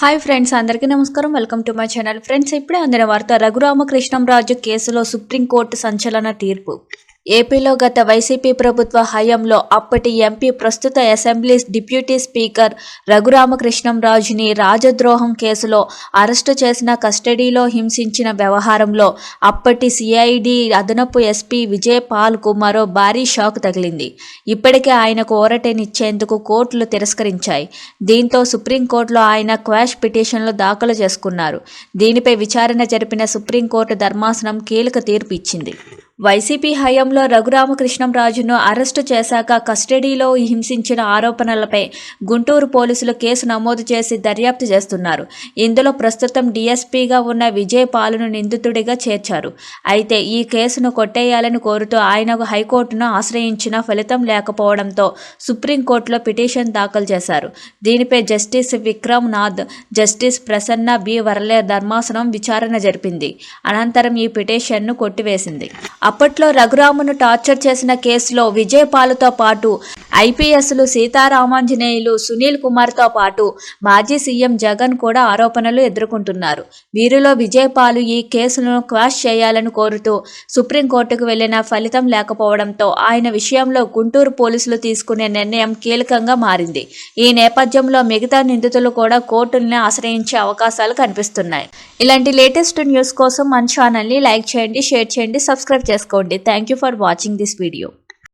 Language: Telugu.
హాయ్ ఫ్రెండ్స్ అందరికీ నమస్కారం. Welcome to my channel friends ఇప్పుడే అందిన వార్త రఘురామకృష్ణంరాజు కేసులో సుప్రీంకోర్టు సంచలన తీర్పు. ఏపీలో గత వైసీపీ ప్రభుత్వ హయాంలో అప్పటి ఎంపీ ప్రస్తుత అసెంబ్లీ డిప్యూటీ స్పీకర్ రఘురామకృష్ణంరాజుని రాజద్రోహం కేసులో అరెస్టు చేసిన కస్టడీలో హింసించిన వ్యవహారంలో అప్పటి సిఐడి అదనపు ఎస్పీ విజయపాల్కు మరో భారీ షాక్ తగిలింది. ఇప్పటికే ఆయనకు ఓరటేనిచ్చేందుకు కోర్టులు తిరస్కరించాయి. దీంతో సుప్రీంకోర్టులో ఆయన క్వాష్ పిటిషన్లు దాఖలు చేసుకున్నారు. దీనిపై విచారణ జరిపిన సుప్రీంకోర్టు ధర్మాసనం కీలక తీర్పు ఇచ్చింది. వైసీపీ హయాంలో రఘురామకృష్ణంరాజును అరెస్టు చేశాక కస్టడీలో హింసించిన ఆరోపణలపై గుంటూరు పోలీసులు కేసు నమోదు చేసి దర్యాప్తు చేస్తున్నారు. ఇందులో ప్రస్తుతం డీఎస్పీగా ఉన్న విజయ్ పాలును నిందితుడిగా చేర్చారు. అయితే ఈ కేసును కొట్టేయాలని కోరుతూ ఆయన హైకోర్టును ఆశ్రయించిన ఫలితం లేకపోవడంతో సుప్రీంకోర్టులో పిటిషన్ దాఖలు చేశారు. దీనిపై justice Vikram Nath justice Prasanna B Varale ధర్మాసనం విచారణ జరిపింది. అనంతరం ఈ పిటిషన్ను కొట్టివేసింది. అప్పట్లో రఘురామును టార్చర్ చేసిన కేసులో విజయపాలుతో పాటు ఐపీఎస్లు సీతారామాంజనేయులు సునీల్ కుమార్తో పాటు మాజీ సీఎం జగన్ కూడా ఆరోపణలు ఎదుర్కొంటున్నారు. వీరిలో విజయపాలు ఈ కేసును క్వాష్ చేయాలని కోరుతూ సుప్రీంకోర్టుకు వెళ్ళిన ఫలితం లేకపోవడంతో ఆయన విషయంలో గుంటూరు పోలీసులు తీసుకునే నిర్ణయం కీలకంగా మారింది. ఈ నేపథ్యంలో మిగతా నిందితులు కూడా కోర్టుల్ని ఆశ్రయించే అవకాశాలు కనిపిస్తున్నాయి. ఇలాంటి లేటెస్ట్ న్యూస్ కోసం మన ఛానల్ని లైక్ చేయండి షేర్ చేయండి సబ్స్క్రైబ్ చేసుకోండి. Thank you for watching this video.